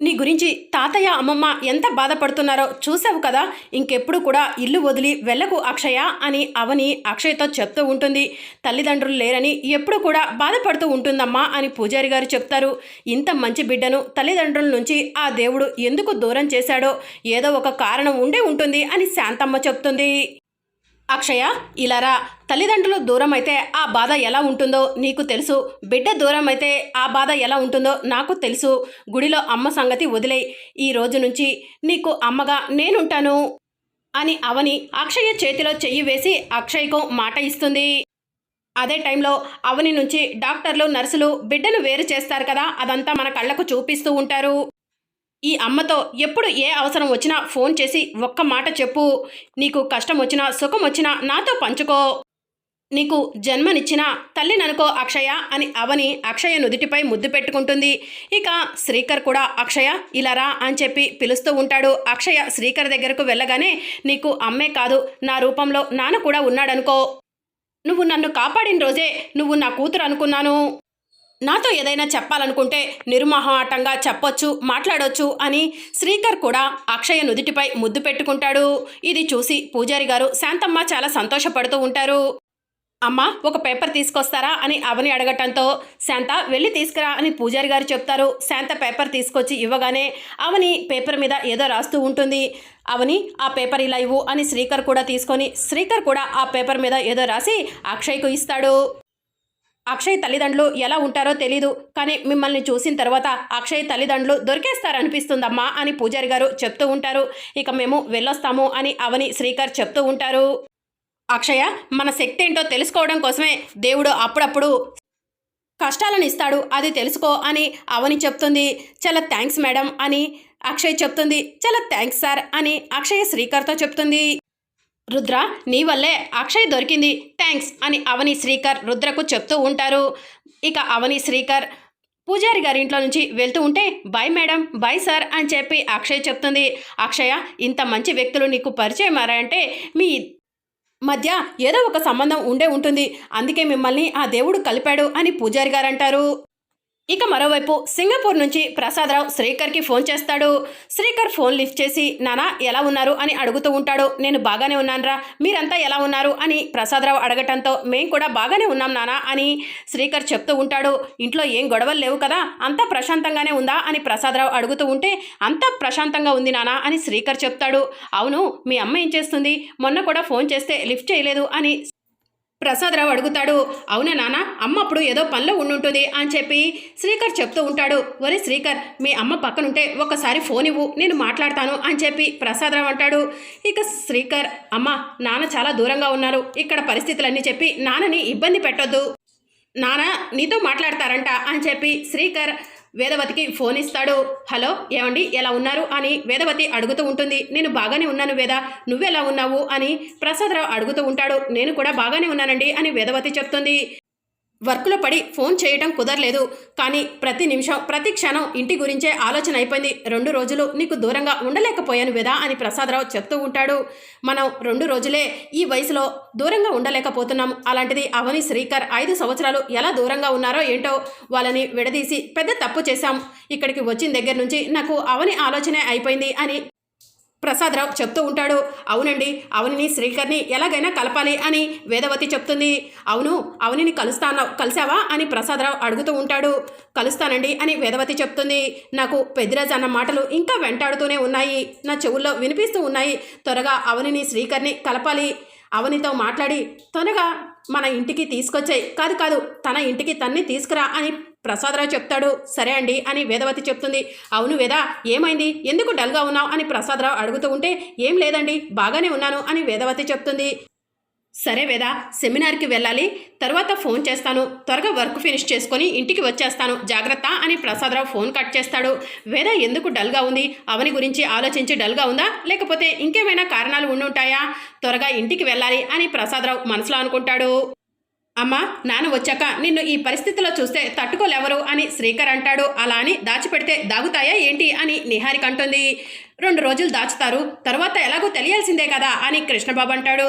నీ గురించి తాతయ్య అమ్మమ్మ ఎంత బాధపడుతున్నారో చూసావు కదా? ఇంకెప్పుడు కూడా ఇల్లు వదిలి వెళ్ళకు అక్షయ అని అవని అక్షయ్తో చెప్తూ ఉంటుంది. తల్లిదండ్రులు లేరని ఎప్పుడు కూడా బాధపడుతూ ఉంటుందమ్మా అని పూజారి గారు చెప్తారు. ఇంత మంచి బిడ్డను తల్లిదండ్రుల నుంచి ఆ దేవుడు ఎందుకు దూరం చేశాడో ఏదో ఒక కారణం ఉండే ఉంటుంది అని శాంతమ్మ చెప్తుంది. అక్షయ ఇలారా తల్లిదండ్రులు దూరం అయితే ఆ బాధ ఎలా ఉంటుందో నీకు తెలుసు. బిడ్డ దూరం అయితే ఆ బాధ ఎలా ఉంటుందో నాకు తెలుసు. గుడిలో అమ్మ సంగతి వదిలే ఈ రోజు నుంచి నీకు అమ్మగా నేనుంటాను అని అవని అక్షయ చేతిలో చెయ్యి వేసి అక్షయ్కు మాట ఇస్తుంది. అదే టైంలో అవని నుంచి డాక్టర్లు నర్సులు బిడ్డను వేరు చేస్తారు కదా అదంతా మన కళ్ళకు చూపిస్తూ ఉంటారు. ఈ అమ్మతో ఎప్పుడు ఏ అవసరం వచ్చినా ఫోన్ చేసి ఒక్క మాట చెప్పు. నీకు కష్టం వచ్చినా సుఖం వచ్చినా నాతో పంచుకో. నీకు జన్మనిచ్చిన తల్లిననుకో అక్షయ అని అవని అక్షయ నుదుటిపై ముద్దు పెట్టుకుంటుంది. ఇక శ్రీకర్ కూడా అక్షయ ఇలారా అని చెప్పి పిలుస్తూ ఉంటాడు. అక్షయ శ్రీకర్ దగ్గరకు వెళ్ళగానే నీకు అమ్మే కాదు నా రూపంలో నాన్న కూడా ఉన్నాడనుకో. నువ్వు నన్ను కాపాడిన రోజే నువ్వు నా కూతురు అనుకున్నాను. నాతో ఏదైనా చెప్పాలనుకుంటే నిర్మోహమాటంగా చెప్పొచ్చు మాట్లాడొచ్చు అని శ్రీకర్ కూడా అక్షయ నుదిటిపై ముద్దు పెట్టుకుంటాడు. ఇది చూసి పూజారి గారు శాంతమ్మ చాలా సంతోషపడుతూ ఉంటారు. అమ్మ ఒక పేపర్ తీసుకొస్తారా? అని అవని అడగటంతో శాంత వెళ్ళి తీసుకురా అని పూజారి గారు చెప్తారు. శాంత పేపర్ తీసుకొచ్చి ఇవ్వగానే అవని పేపర్ మీద ఏదో రాస్తూ ఉంటుంది. అవని ఆ పేపర్ ఇలా ఇవ్వు అని శ్రీకర్ కూడా తీసుకొని శ్రీకర్ కూడా ఆ పేపర్ మీద ఏదో రాసి అక్షయ్కు ఇస్తాడు. అక్షయ్ తల్లిదండ్రులు ఎలా ఉంటారో తెలీదు కానీ మిమ్మల్ని చూసిన తర్వాత అక్షయ్ తల్లిదండ్రులు దొరికేస్తారనిపిస్తుందమ్మా అని పూజారి గారు చెప్తూ ఉంటారు. ఇక మేము వెళ్ళొస్తాము అని అవని శ్రీకర్ చెప్తూ ఉంటారు. అక్షయ మన శక్తి ఏంటో తెలుసుకోవడం కోసమే దేవుడు అప్పుడప్పుడు కష్టాలను ఇస్తాడు అది తెలుసుకో అని అవని చెప్తుంది. చాలా థ్యాంక్స్ మేడం అని అక్షయ్ చెప్తుంది. చాలా థ్యాంక్స్ సార్ అని అక్షయ్ శ్రీకర్తో చెప్తుంది. రుద్ర నీ వల్లే అక్షయ్ దొరికింది. థ్యాంక్స్ అని అవని శ్రీకర్ రుద్రకు చెప్తూ ఉంటారు. ఇక అవని శ్రీకర్ పూజారి గారి ఇంట్లో నుంచి వెళ్తూ ఉంటే బాయ్ మేడం బాయ్ సార్ అని చెప్పి అక్షయ్ చెప్తుంది. అక్షయ ఇంత మంచి వ్యక్తులు నీకు పరిచయం అంటే మీ మధ్య ఏదో ఒక సంబంధం ఉండే ఉంటుంది. అందుకే మిమ్మల్ని ఆ దేవుడు కలిపాడు అని పూజారి గారు అంటారు ఇక మరోవైపు సింగపూర్ నుంచి ప్రసాదరావు శ్రీకర్కి ఫోన్ చేస్తాడు. శ్రీకర్ ఫోన్ లిఫ్ట్ చేసి నానా ఎలా ఉన్నారు? అని అడుగుతూ ఉంటాడు. నేను బాగానే ఉన్నానరా. మీరంతా ఎలా ఉన్నారు? అని ప్రసాదరావు అడగటంతో మేం కూడా బాగానే ఉన్నాం నానా అని శ్రీకర్ చెప్తూ ఉంటాడు. ఇంట్లో ఏం గొడవలు లేవు కదా? అంతా ప్రశాంతంగానే ఉందా? అని ప్రసాదరావు అడుగుతూ ఉంటే అంతా ప్రశాంతంగా ఉంది నానా అని శ్రీకర్ చెప్తాడు. అవును మీ అమ్మ ఏం చేస్తుంది? మొన్న కూడా ఫోన్ చేస్తే లిఫ్ట్ చేయలేదు అని ప్రసాదరావు అడుగుతాడు అవునా నాన్న అమ్మ అప్పుడు ఏదో పనిలో ఉండుంటుంది అని చెప్పి శ్రీకర్ చెప్తూ ఉంటాడు. ఒరే శ్రీకర్ మీ అమ్మ పక్కనుంటే ఒకసారి ఫోన్ ఇవ్వు నేను మాట్లాడతాను అని చెప్పి ప్రసాదరావు అంటాడు. ఇక శ్రీకర్ అమ్మ నాన్న చాలా దూరంగా ఉన్నారు. ఇక్కడ పరిస్థితులన్నీ చెప్పి నాన్నని ఇబ్బంది పెట్టొద్దు. నాన్న నీతో మాట్లాడతారంట అని చెప్పి శ్రీకర్ వేదవతికి ఫోన్ ఇస్తాడు. హలో ఏమండి? ఎలా ఉన్నారు? అని వేదవతి అడుగుతూ ఉంటుంది. నేను బాగానే ఉన్నాను వేద. నువ్వెలా ఉన్నావు? అని ప్రసాదరావు అడుగుతూ ఉంటాడు. నేను కూడా బాగానే ఉన్నానండి అని వేదవతి చెప్తుంది. వర్కులో పడి ఫోన్ చేయటం కుదరలేదు. కానీ ప్రతి నిమిషం ప్రతి క్షణం ఇంటి గురించే ఆలోచన అయిపోయింది. రెండు రోజులు నీకు దూరంగా ఉండలేకపోయాను వేదా అని ప్రసాదరావు చెప్తూ ఉంటాడు. మనం రెండు రోజులే ఈ వయసులో దూరంగా ఉండలేకపోతున్నాం. అలాంటిది అవని శ్రీకర్ ఐదు సంవత్సరాలు ఎలా దూరంగా ఉన్నారో ఏంటో వాళ్ళని విడదీసి పెద్ద తప్పు చేశాం. ఇక్కడికి వచ్చిన దగ్గర నుంచి నాకు అవని ఆలోచనే అయిపోయింది అని ప్రసాదరావు చెప్తూ ఉంటాడు. అవునండి అవనిని శ్రీకర్ని ఎలాగైనా కలపాలి అని వేదవతి చెప్తుంది. అవును అవనిని కలుస్తాను కలిసావా అని ప్రసాదరావు అడుగుతూ ఉంటాడు. కలుస్తానండి అని వేదవతి చెప్తుంది. నాకు పెద్దిరాజు అన్న మాటలు ఇంకా వెంటాడుతూనే ఉన్నాయి. నా చెవుల్లో వినిపిస్తూ ఉన్నాయి. త్వరగా అవనిని శ్రీకర్ని కలపాలి. అవనితో మాట్లాడి త్వరగా మన ఇంటికి తీసుకొచ్చాయి. కాదు కాదు తన ఇంటికి తన్ని తీసుకురా అని ప్రసాదరావు చెప్తాడు సరే అండి అని వేదవతి చెప్తుంది. అవును వేద ఏమైంది? ఎందుకు డల్గా ఉన్నావు? అని ప్రసాదరావు అడుగుతూ ఉంటే ఏం లేదండి బాగానే ఉన్నాను అని వేదవతి చెప్తుంది. సరే వేద సెమినార్కి వెళ్ళాలి తర్వాత ఫోన్ చేస్తాను. త్వరగా వర్క్ ఫినిష్ చేసుకొని ఇంటికి వచ్చేస్తాను. జాగ్రత్త అని ప్రసాదరావు ఫోన్ కట్ చేస్తాడు. వేద ఎందుకు డల్గా ఉంది? అవని గురించి ఆలోచించి డల్గా ఉందా? లేకపోతే ఇంకేమైనా కారణాలు ఉండుంటాయా? త్వరగా ఇంటికి వెళ్ళాలి అని ప్రసాదరావు మనసులో అనుకుంటాడు. అమ్మా నాన్న వచ్చాక నిన్ను ఈ పరిస్థితిలో చూస్తే తట్టుకోలేవరు అని శ్రీకర్ అంటాడు. అలా అని దాచిపెడితే దాగుతాయా ఏంటి అని నిహారిక అంటుంది. రెండు రోజులు దాచుతారు. తర్వాత ఎలాగో తెలియాల్సిందే కదా అని కృష్ణబాబు అంటాడు.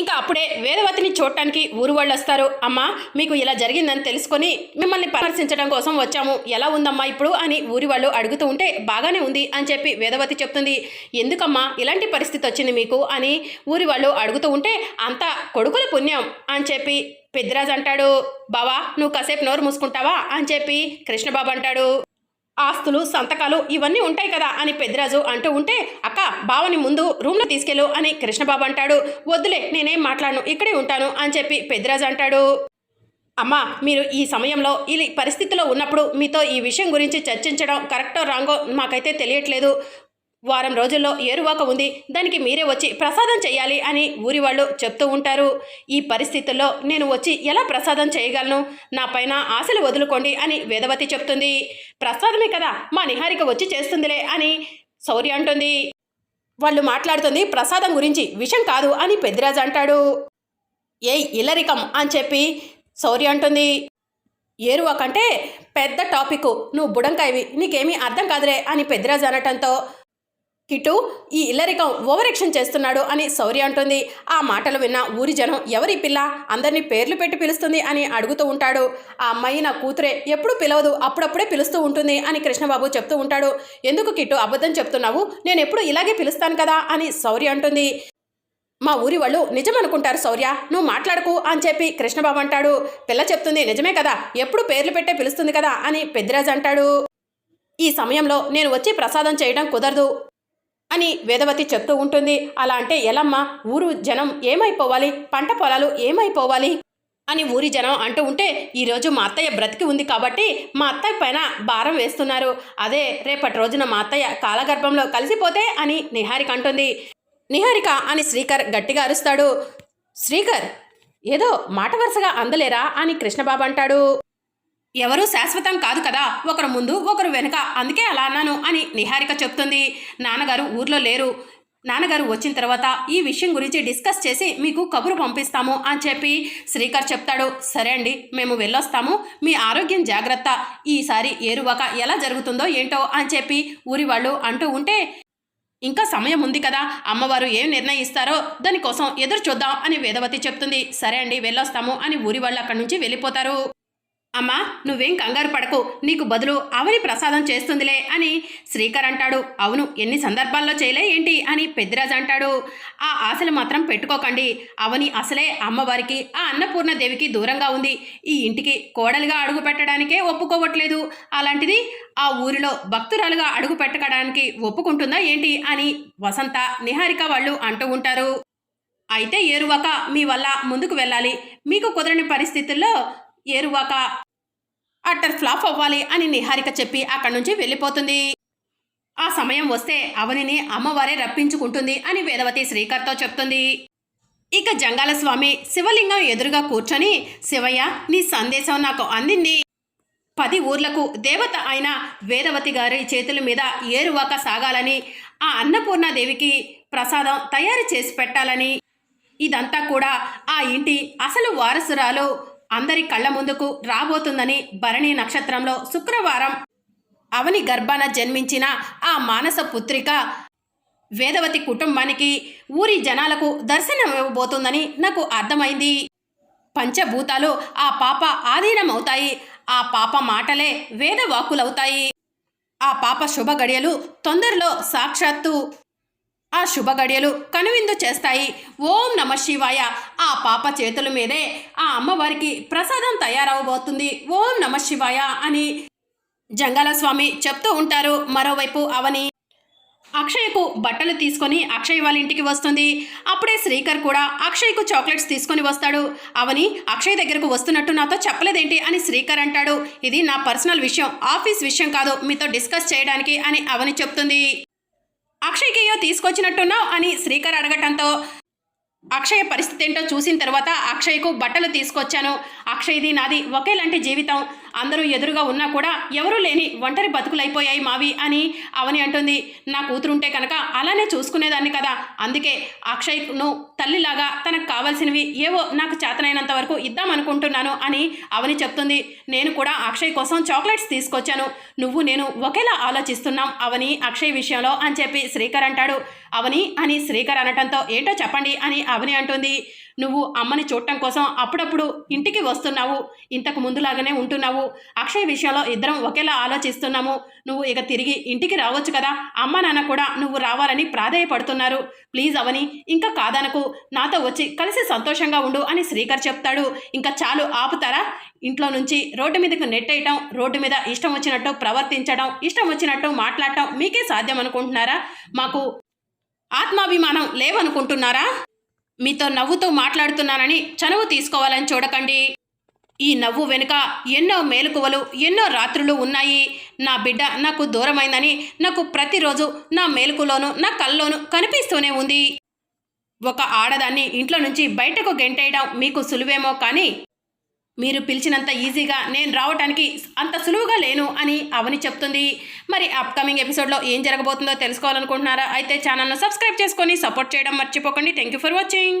ఇంకా అప్పుడే వేదవతిని చూడటానికి ఊరు వాళ్ళు వస్తారు. అమ్మా మీకు ఇలా జరిగిందని తెలుసుకొని మిమ్మల్ని పరామర్శించడం కోసం వచ్చాము. ఎలా ఉందమ్మా ఇప్పుడు అని ఊరి వాళ్ళు అడుగుతూ ఉంటే బాగానే ఉంది అని చెప్పి వేదవతి చెప్తుంది. ఎందుకమ్మా ఇలాంటి పరిస్థితి వచ్చింది మీకు అని ఊరి వాళ్ళు అడుగుతూ ఉంటే అంతా కొడుకుల పుణ్యం అని చెప్పి పెద్దిరాజు అంటాడు. బావా నువ్వు కాసేపు నోరు మూసుకుంటావా అని చెప్పి కృష్ణబాబు అంటాడు. ఆస్తులు సంతకాలు ఇవన్నీ ఉంటాయి కదా అని పెద్దిరాజు అంటూ ఉంటే అక్క బావని ముందు రూమ్లో తీసుకెళ్ళు అని కృష్ణబాబు అంటాడు. వద్దులే నేనేం మాట్లాడను ఇక్కడే ఉంటాను అని చెప్పి పెద్దిరాజు అంటాడు. అమ్మా మీరు ఈ సమయంలో ఈ పరిస్థితిలో ఉన్నప్పుడు మీతో ఈ విషయం గురించి చర్చించడం కరెక్టో రాంగో మాకైతే తెలియట్లేదు. వారం రోజుల్లో ఏరువాక ఉంది. దానికి మీరే వచ్చి ప్రసాదం చేయాలి అని ఊరి వాళ్ళు చెప్తూ ఉంటారు. ఈ పరిస్థితుల్లో నేను వచ్చి ఎలా ప్రసాదం చేయగలను? నా పైన ఆశలు వదులుకోండి అని వేదవతి చెప్తుంది. ప్రసాదమే కదా మా నిహారిక వచ్చి చేస్తుందిలే అని శౌర్య అంటుంది. వాళ్ళు మాట్లాడుతుంది ప్రసాదం గురించి విషం కాదు అని పెద్దిరాజు అంటాడు. ఏయ్ ఇల్లరికం అని చెప్పి శౌర్య అంటుంది. ఏరువాకంటే పెద్ద టాపిక్ నువ్వు బుడంకాయవి నీకేమీ అర్థం కాదులే అని పెద్దిరాజు అనటంతో కిటు ఈ ఇల్లరికం ఓవరెక్షన్ చేస్తున్నాడు అని శౌర్య అంటుంది. ఆ మాటలు విన్న ఊరి జనం ఎవరి పిల్ల? అందరినీ పేర్లు పెట్టి పిలుస్తుంది అని అడుగుతూ ఉంటాడు. ఆ అమ్మాయి నా కూతురే ఎప్పుడు పిలవదు అప్పుడప్పుడే పిలుస్తూ ఉంటుంది అని కృష్ణబాబు చెప్తూ ఉంటాడు. ఎందుకు కిట్టు అబద్ధం చెప్తున్నావు? నేను ఎప్పుడు ఇలాగే పిలుస్తాను కదా అని శౌర్య అంటుంది. మా ఊరి వాళ్ళు నిజం అనుకుంటారు శౌర్య నువ్వు మాట్లాడకు అని చెప్పి కృష్ణబాబు అంటాడు. పిల్ల చెప్తుంది నిజమే కదా ఎప్పుడు పేర్లు పెట్టే పిలుస్తుంది కదా అని పెద్దిరాజు అంటాడు. ఈ సమయంలో నేను వచ్చి ప్రసాదం చేయడం కుదరదు. అని వేదవతి చెప్తూ ఉంటుంది. అలా అంటే ఎలమ్మ ఊరు జనం ఏమైపోవాలి? పంట పొలాలు ఏమైపోవాలి? అని ఊరి జనం అంటూ ఉంటే ఈరోజు మా అత్తయ్య బ్రతికి ఉంది కాబట్టి మా అత్తయ్య పైన భారం వేస్తున్నారు. అదే రేపటి రోజున మా అత్తయ్య కాలగర్భంలో కలిసిపోతే అని నిహారిక అంటుంది. నిహారిక అని శ్రీకర్ గట్టిగా అరుస్తాడు. శ్రీకర్ ఏదో మాట వరుసగా అందలేరా? అని కృష్ణబాబు అంటాడు. ఎవరు శాశ్వతం కాదు కదా ఒకరు ముందు ఒకరు వెనుక. అందుకే అలా అన్నాను అని నిహారిక చెప్తుంది. నాన్నగారు ఊర్లో లేరు. నాన్నగారు వచ్చిన తర్వాత ఈ విషయం గురించి డిస్కస్ చేసి మీకు కబురు పంపిస్తాము అని చెప్పి శ్రీకర్ చెప్తాడు. సరే అండి మేము వెళ్ళొస్తాము. మీ ఆరోగ్యం జాగ్రత్త. ఈసారి ఏరువాక ఎలా జరుగుతుందో ఏంటో అని చెప్పి ఊరి వాళ్ళు అంటూ ఉంటే ఇంకా సమయం ఉంది కదా అమ్మవారు ఏం నిర్ణయిస్తారో దానికోసం ఎదురు చూద్దాం అని వేదవతి చెప్తుంది. సరే అండి వెళ్ళొస్తాము అని ఊరి వాళ్ళు అక్కడి నుంచి వెళ్ళిపోతారు. అమ్మా నువ్వేం కంగారు పడకు. నీకు బదులు అవని ప్రసాదం చేస్తుందిలే అని శ్రీకర్ అంటాడు. అవును ఎన్ని సందర్భాల్లో చేయలే ఏంటి అని పెద్దిరాజు అంటాడు. ఆ ఆశలు మాత్రం పెట్టుకోకండి. అవని అసలే అమ్మవారికి ఆ అన్నపూర్ణదేవికి దూరంగా ఉంది. ఈ ఇంటికి కోడలుగా అడుగు పెట్టడానికే ఒప్పుకోవట్లేదు. అలాంటిది ఆ ఊరిలో భక్తురాలుగా అడుగు పెట్టడానికి ఒప్పుకుంటుందా ఏంటి అని వసంత నిహారిక వాళ్ళు అంటూ ఉంటారు. అయితే ఏరువాక మీ వల్ల ముందుకు వెళ్ళాలి. మీకు కుదరని పరిస్థితుల్లో ఏరువాక. అట్టర్ ఫ్లాప్ అవ్వాలి అని నిహారిక చెప్పి అక్కడి నుంచి వెళ్ళిపోతుంది. ఆ సమయం వస్తే అవనిని అమ్మవారే రప్పించుకుంటుంది అని వేదవతి శ్రీకర్తో చెప్తుంది. ఇక జంగాల స్వామి శివలింగం ఎదురుగా కూర్చొని శివయ్య నీ సందేశం నాకు అందింది. పది ఊర్లకు దేవత అయిన వేదవతి గారి చేతుల మీద ఏరువాక సాగాలని ఆ అన్నపూర్ణాదేవికి ప్రసాదం తయారు చేసి పెట్టాలని. ఇదంతా కూడా ఆ ఇంటి అసలు వారసురాలు అందరి కళ్ళ ముందుకు రాబోతుందని భరణి నక్షత్రంలో శుక్రవారం అవని గర్భాన జన్మించిన ఆ మానస పుత్రిక వేదవతి కుటుంబానికి ఊరి జనాలకు దర్శనమివ్వబోతుందని నాకు అర్థమైంది. పంచభూతాలు ఆ పాప ఆధీనమవుతాయి. ఆ పాప మాటలే వేదవాకులవుతాయి. ఆ పాప శుభ గడియలు తొందరలో సాక్షాత్తు ఆ శుభ గడియలు కనువిందు చేస్తాయి. ఓం నమ శివాయ. ఆ పాప చేతుల మీదే ఆ అమ్మవారికి ప్రసాదం తయారవబోతుంది. ఓం నమ శివాయ అని జంగాల స్వామి చెప్తూ ఉంటారు. మరోవైపు అవని అక్షయ్కు బట్టలు తీసుకొని అక్షయ్ వాళ్ళ ఇంటికి వస్తుంది. అప్పుడే శ్రీకర్ కూడా అక్షయ్కు చాక్లెట్స్ తీసుకొని వస్తాడు. అవని అక్షయ్ దగ్గరకు వస్తున్నట్టు నాతో చెప్పలేదేంటి అని శ్రీకర్ అంటాడు. ఇది నా పర్సనల్ విషయం ఆఫీస్ విషయం కాదు. మీతో డిస్కస్ చేయడానికి అని అవని చెప్తుంది. అక్షయ్కేయో తీసుకొచ్చినట్టున్నావు అని శ్రీకర్ అడగటంతో అక్షయ పరిస్థితి ఏంటో చూసిన తర్వాత అక్షయ్కు బట్టలు తీసుకొచ్చాను. అక్షయ్ది నాది ఒకేలాంటి జీవితం. అందరూ ఎదురుగా ఉన్నా కూడా ఎవరూ లేని ఒంటరి బతుకులైపోయాయి మావి అని అవని అంటుంది. నా కూతురుంటే కనుక అలానే చూసుకునేదాన్ని కదా. అందుకే అక్షయ్ను తల్లిలాగా తనకు కావాల్సినవి ఏవో నాకు చేతనైనంత వరకు ఇద్దామనుకుంటున్నాను అని అవని చెప్తుంది. నేను కూడా అక్షయ్ కోసం చాక్లెట్స్ తీసుకొచ్చాను. నువ్వు నేను ఒకేలా ఆలోచిస్తున్నాం అవని అక్షయ్ విషయంలో అని చెప్పి శ్రీకర్ అంటాడు. అవని అని శ్రీకర్ అనటంతో ఏంటో చెప్పండి అని అవని అంటుంది. నువ్వు అమ్మని చూడటం కోసం అప్పుడప్పుడు ఇంటికి వస్తున్నావు ఇంతకు ముందులాగానే ఉంటున్నావు. అక్షయ్ విషయంలో ఇద్దరం ఒకేలా ఆలోచిస్తున్నాము. నువ్వు ఇక తిరిగి ఇంటికి రావచ్చు కదా? అమ్మ నాన్న కూడా నువ్వు రావాలని ప్రాధేయపడుతున్నారు. ప్లీజ్ అవని ఇంకా కాదనకు. నాతో వచ్చి కలిసి సంతోషంగా ఉండు అని శ్రీకర్ చెప్తాడు. ఇంకా చాలు ఆపుతారా? ఇంట్లో నుంచి రోడ్డు మీదకు నెట్టేయటం రోడ్డు మీద ఇష్టం వచ్చినట్టు ప్రవర్తించడం ఇష్టం వచ్చినట్టు మాట్లాడటం మీకే సాధ్యం అనుకుంటున్నారా? మాకు ఆత్మాభిమానం లేవనుకుంటున్నారా? మీతో నవ్వుతూ మాట్లాడుతున్నానని చనువు తీసుకోవాలని చూడకండి. ఈ నవ్వు వెనుక ఎన్నో మేలుకువలు ఎన్నో రాత్రులు ఉన్నాయి. నా బిడ్డ నాకు దూరమైందని నాకు ప్రతిరోజు నా మేలుకులోను నా కల్లోను కనిపిస్తూనే ఉంది. ఒక ఆడదాన్ని ఇంట్లో నుంచి బయటకు గెంటేయడం మీకు సులువేమో కానీ మీరు పిలిచినంత ఈజీగా నేను రావటానికి అంత సులువుగా లేను అని అవని చెప్తుంది. మరి అప్కమింగ్ ఎపిసోడ్లో ఏం జరగబోతుందో తెలుసుకోవాలనుకుంటున్నారా? అయితే ఛానల్ను సబ్స్క్రైబ్ చేసుకొని సపోర్ట్ చేయడం మర్చిపోకండి. Thank you for watching